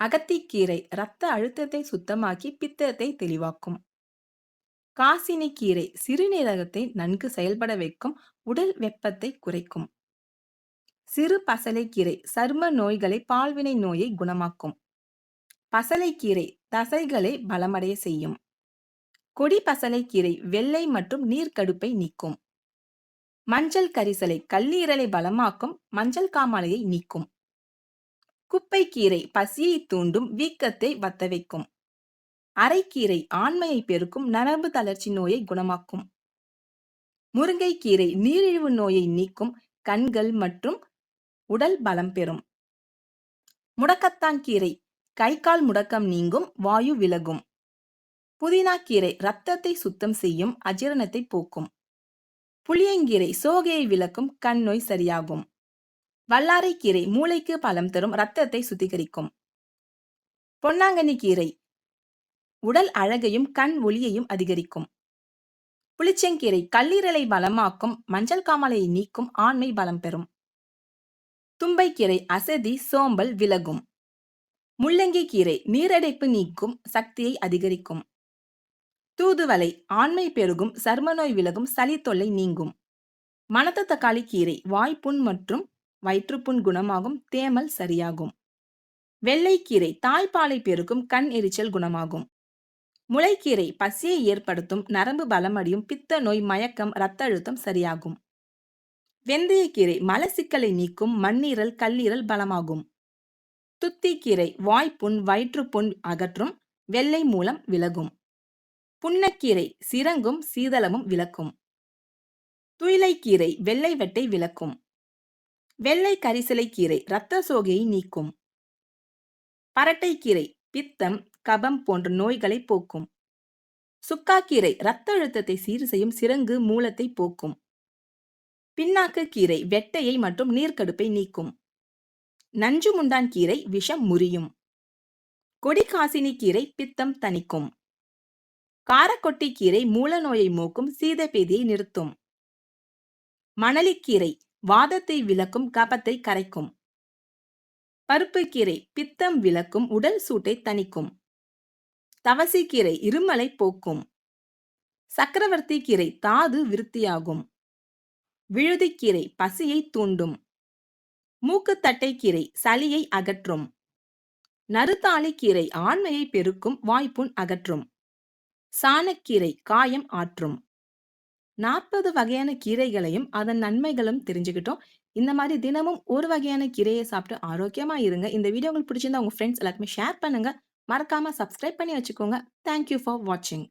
அகத்திக்கீரை இரத்த அழுத்தத்தை சுத்தமாக்கி பித்தத்தை தெளிவாக்கும். காசினி கீரை சிறுநீரகத்தை நன்கு செயல்பட வைக்கும் உடல் வெப்பத்தை குறைக்கும். சிறு பசலைக்கீரை சரும நோய்களை பால்வினை நோயை குணமாக்கும். பசலைக்கீரை தசைகளை பலமடைய செய்யும். கொடி பசலைக்கீரை வெள்ளை மற்றும் நீர்க்கடுப்பை நீக்கும். மஞ்சள் கரிசலை கல்லீரலை பலமாக்கும் மஞ்சள் காமாலையை நீக்கும். குப்பைக்கீரை பசியை தூண்டும் வீக்கத்தை வத்த வைக்கும். அரைக்கீரை ஆண்மையை பெருக்கும் நரம்பு தளர்ச்சி நோயை குணமாக்கும். முருங்கைக்கீரை நீரிழிவு நோயை நீக்கும் கண்கள் மற்றும் உடல் பலம் பெறும். முடக்கத்தான் கீரை கை கால் முடக்கம் நீங்கும் வாயு விலகும். புதினா கீரை ரத்தத்தை சுத்தம் செய்யும் அஜீரணத்தை போக்கும். புளியங்கீரை சோகையை விளக்கும் கண் நோய் சரியாகும். வல்லாரை கீரை மூளைக்கு பலம் தரும் ரத்தத்தை சுத்திகரிக்கும். பொன்னாங்கண்ணி கீரை உடல் அழகையும் கண் ஒளியையும் அதிகரிக்கும். புளிச்சங்கீரை கல்லீரலை பலமாக்கும் மஞ்சள் காமாலையை நீக்கும் ஆண்மை பலம் பெறும். தும்பைக்கீரை அசதி சோம்பல் விலகும். முள்ளங்கி கீரை நீரடைப்பு நீக்கும் சக்தியை அதிகரிக்கும். தூதுவளை ஆண்மை பெருகும் சர்ம நோய் விலகும் சளி தொல்லை நீங்கும். மணத்த தக்காளி கீரை வாய்ப்புண் மற்றும் வயிற்றுப்புண் குணமாகும் தேமல் சரியாகும். வெள்ளைக்கீரை தாய்ப்பாலை பெருக்கும் கண் எரிச்சல் குணமாகும். முளைக்கீரை பசியை ஏற்படுத்தும் நரம்பு பலமடையும் பித்த நோய் மயக்கம் இரத்த அழுத்தம் சரியாகும். வெந்தயக்கீரை மலசிக்கலை நீக்கும் மண்ணீரல் கல்லீரல் பலமாகும். துத்திக்கீரை வாய்ப்புண் வயிற்றுப்புண் அகற்றும் வெள்ளை மூலம் விலகும். புன்னக்கீரை சிரங்கும் சீதளமும் விளக்கும். துயிலைக்கீரை வெள்ளை வெட்டை விளக்கும். வெள்ளை கரிசலை கீரை இரத்த சோகையை நீக்கும். பரட்டைக்கீரை பித்தம் கபம் போன்ற நோய்களை போக்கும். சுக்காக்கீரை இரத்த அழுத்தத்தை சீர் செய்யும் சிரங்கு மூலத்தை போக்கும். பின்னாக்கு கீரை வெட்டையை மற்றும் நீர்க்கடுப்பை நீக்கும். நஞ்சு முண்டான் கீரை விஷம் முறியும். கொடிகாசினி கீரை பித்தம் தணிக்கும். காரக்கொட்டி கீரை மூல நோயை மூக்கும் சீதபேதியை நிறுத்தும். மணலிக்கீரை வாதத்தை விளக்கும் கபத்தை கரைக்கும். பருப்புக்கீரை பித்தம் விளக்கும் உடல் சூட்டை தணிக்கும். தவசிக்கீரை இருமலை போக்கும். சக்கரவர்த்தி கீரை தாது விருத்தியாகும். விழுதிக்கீரை பசியை தூண்டும். மூக்குத்தட்டை கீரை சளியை அகற்றும். நறுத்தாளி கீரை ஆண்மையை பெருக்கும் வாய்ப்புண் அகற்றும். சாணக்கீரை காயம் ஆற்றும். நாற்பது வகையான கீரைகளையும் அதன் நன்மைகளும் தெரிஞ்சுக்கிட்டோம். இந்த மாதிரி தினமும் ஒரு வகையான கீரையை சாப்பிட்டு ஆரோக்கியமா இருங்க. இந்த வீடியோ உங்களுக்கு பிடிச்சிருந்தா உங்க ஃப்ரெண்ட்ஸ் எல்லாருக்குமே ஷேர் பண்ணுங்க. மறக்காம சப்ஸ்கிரைப் பண்ணி வச்சுக்கோங்க. தேங்க் யூ ஃபார் வாட்சிங்.